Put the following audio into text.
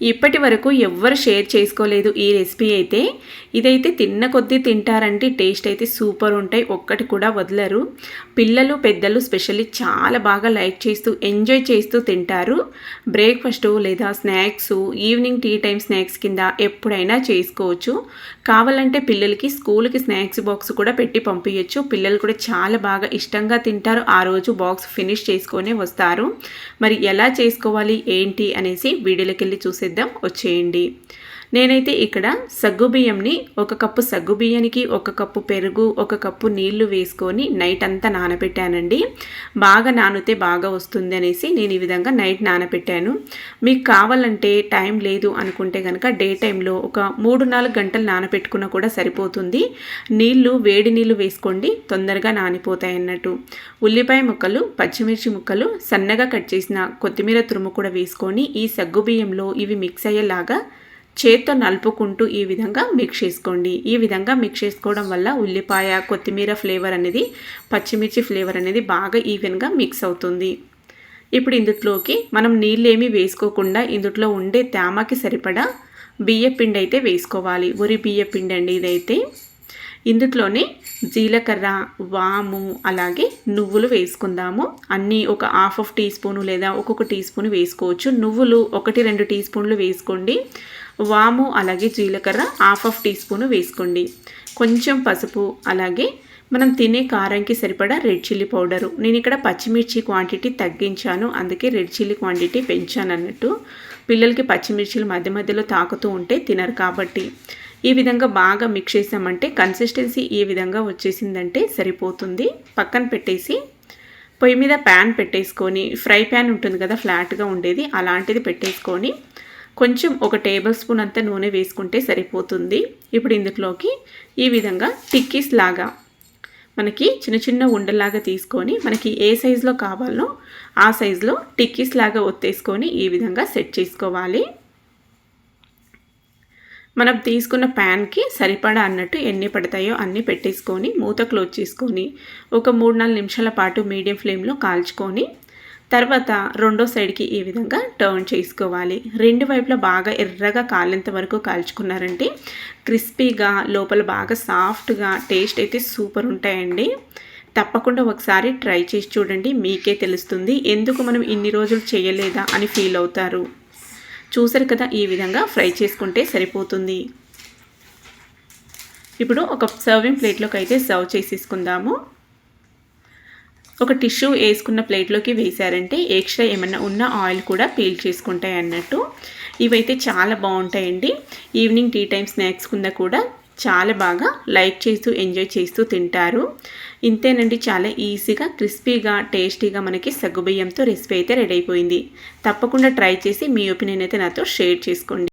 ఇప్పటి వరకు ఎవ్వరు షేర్ చేసుకోలేదు ఈ రెసిపీ అయితే. ఇదైతే తిన్న కొద్దీ తింటారంటే టేస్ట్ అయితే సూపర్ ఉంటాయి. ఒక్కటి కూడా వదలరు. పిల్లలు పెద్దలు స్పెషల్లీ చాలా బాగా లైక్ చేస్తూ ఎంజాయ్ చేస్తూ తింటారు. బ్రేక్ఫాస్ట్ లేదా snacks evening tea time snacks కింద ఎప్పుడైనా చేసుకోవచ్చు. కావాలంటే పిల్లలకి స్కూల్కి స్నాక్స్ బాక్స్ కూడా పెట్టి పంపించచ్చు పిల్లలు కూడా చాలా బాగా ఇష్టంగా తింటారు. ఆ రోజు బాక్స్ ఫినిష్ చేసుకొని వస్తారు. మరి ఎలా చేసుకోవాలి ఏంటి అనేసి వీడియోలోకి వెళ్ళి చూసే చేద్దాం. వచ్చేయండి. నేనైతే ఇక్కడ సగ్గుబియ్యంని ఒక కప్పు సగ్గుబియ్యానికి ఒక కప్పు పెరుగు ఒక కప్పు నీళ్ళు వేసుకొని నైట్ అంతా నానబెట్టానండి బాగా నానితే బాగా వస్తుంది అనేసి నేను ఈ విధంగా నైట్ నానబెట్టాను మీకు కావాలంటే టైం లేదు అనుకుంటే కనుక డే టైంలో ఒక మూడు నాలుగు గంటలు నానబెట్టుకున్నా కూడా సరిపోతుంది. నీళ్ళు వేడి నీళ్ళు వేసుకోండి తొందరగా నానిపోతాయి అన్నట్టు. ఉల్లిపాయ ముక్కలు పచ్చిమిర్చి ముక్కలు సన్నగా కట్ చేసిన కొత్తిమీర తురుము కూడా వేసుకొని ఈ సగ్గుబియ్యంలో ఇవి మిక్స్ అయ్యేలాగా చేత్తో నలుపుకుంటూ ఈ విధంగా మిక్స్ చేసుకోండి. ఈ విధంగా మిక్స్ చేసుకోవడం వల్ల ఉల్లిపాయ కొత్తిమీర ఫ్లేవర్ అనేది పచ్చిమిర్చి ఫ్లేవర్ అనేది బాగా ఈవెన్గా మిక్స్ అవుతుంది. ఇప్పుడు ఇందులోకి మనం నీళ్ళేమీ వేసుకోకుండా ఇందులో ఉండే తేమకి సరిపడా బియ్య పిండి అయితే వేసుకోవాలి. ఉరి బియ్య పిండి అండి ఇదైతే. ఇందులోనే జీలకర్ర వాము అలాగే నువ్వులు వేసుకుందాము. అన్నీ ఒక హాఫ్ ఆఫ్ టీ స్పూను లేదా ఒక్కొక్క టీ స్పూన్ వేసుకోవచ్చు. నువ్వులు ఒకటి రెండు టీ స్పూన్లు వేసుకోండి. వాము అలాగే జీలకర్ర హాఫ్ ఆఫ్ టీ స్పూన్ వేసుకోండి. కొంచెం పసుపు అలాగే మనం తినే కారంకి సరిపడా రెడ్ చిల్లీ పౌడరు. నేను ఇక్కడ పచ్చిమిర్చి క్వాంటిటీ తగ్గించాను. అందుకే రెడ్ చిల్లీ క్వాంటిటీ పెంచాను అన్నట్టు పిల్లలకి పచ్చిమిర్చిలు మధ్య మధ్యలో తాకుతూ ఉంటే తినరు కాబట్టి. ఈ విధంగా బాగా మిక్స్ చేసామంటే కన్సిస్టెన్సీ ఈ విధంగా వచ్చేసిందంటే సరిపోతుంది. పక్కన పెట్టేసి పొయ్యి మీద ప్యాన్ పెట్టేసుకొని ఫ్రై ప్యాన్ ఉంటుంది కదా ఫ్లాట్గా ఉండేది అలాంటిది పెట్టేసుకొని కొంచెం ఒక టేబుల్ స్పూన్ అంతా నూనె వేసుకుంటే సరిపోతుంది. ఇప్పుడు ఇందులోకి ఈ విధంగా టిక్కీస్ లాగా మనకి చిన్న చిన్న ఉండలాగా తీసుకొని మనకి ఏ సైజులో కావాలో ఆ సైజులో టిక్కీస్ లాగా ఒత్తేసుకొని ఈ విధంగా సెట్ చేసుకోవాలి. మనం తీసుకున్న ప్యాన్కి సరిపడా అన్నట్టు ఎన్ని పడతాయో అన్నీ పెట్టేసుకొని మూత క్లోజ్ చేసుకొని ఒక మూడు నాలుగు నిమిషాల పాటు మీడియం ఫ్లేమ్లో కాల్చుకొని తర్వాత రెండో సైడ్కి ఈ విధంగా టర్న్ చేసుకోవాలి. రెండు వైపులా బాగా ఎర్రగా కాలేంత వరకు కాల్చుకున్నారంటే క్రిస్పీగా లోపల బాగా సాఫ్ట్గా టేస్ట్ అయితే సూపర్ ఉంటాయండి. తప్పకుండా ఒకసారి ట్రై చేసి చూడండి మీకే తెలుస్తుంది. ఎందుకు మనం ఇన్ని రోజులు చేయలేదా అని ఫీల్ అవుతారు. చూసారు కదా ఈ విధంగా ఫ్రై చేసుకుంటే సరిపోతుంది. ఇప్పుడు ఒక సర్వింగ్ ప్లేట్లోకి అయితే సర్వ్ చేసేసుకుందాము. ఒక టిష్యూ వేసుకున్న ప్లేట్లోకి వేశారంటే ఎక్స్ట్రా ఏమన్నా ఉన్న ఆయిల్ కూడా పీల్ చేసుకుంటాయి అన్నట్టు. ఇవైతే చాలా బాగుంటాయండి. ఈవినింగ్ టీ టైం స్నాక్స్ కింద కూడా చాలా బాగా లైక్ చేస్తూ ఎంజాయ్ చేస్తూ తింటారు. ఇంతేనండి చాలా ఈజీగా క్రిస్పీగా టేస్టీగా మనకి సగ్గుబియ్యంతో రెసిపీ అయితే రెడీ అయిపోయింది. తప్పకుండా ట్రై చేసి మీ ఒపీనియన్ అయితే నాతో షేర్ చేసుకోండి.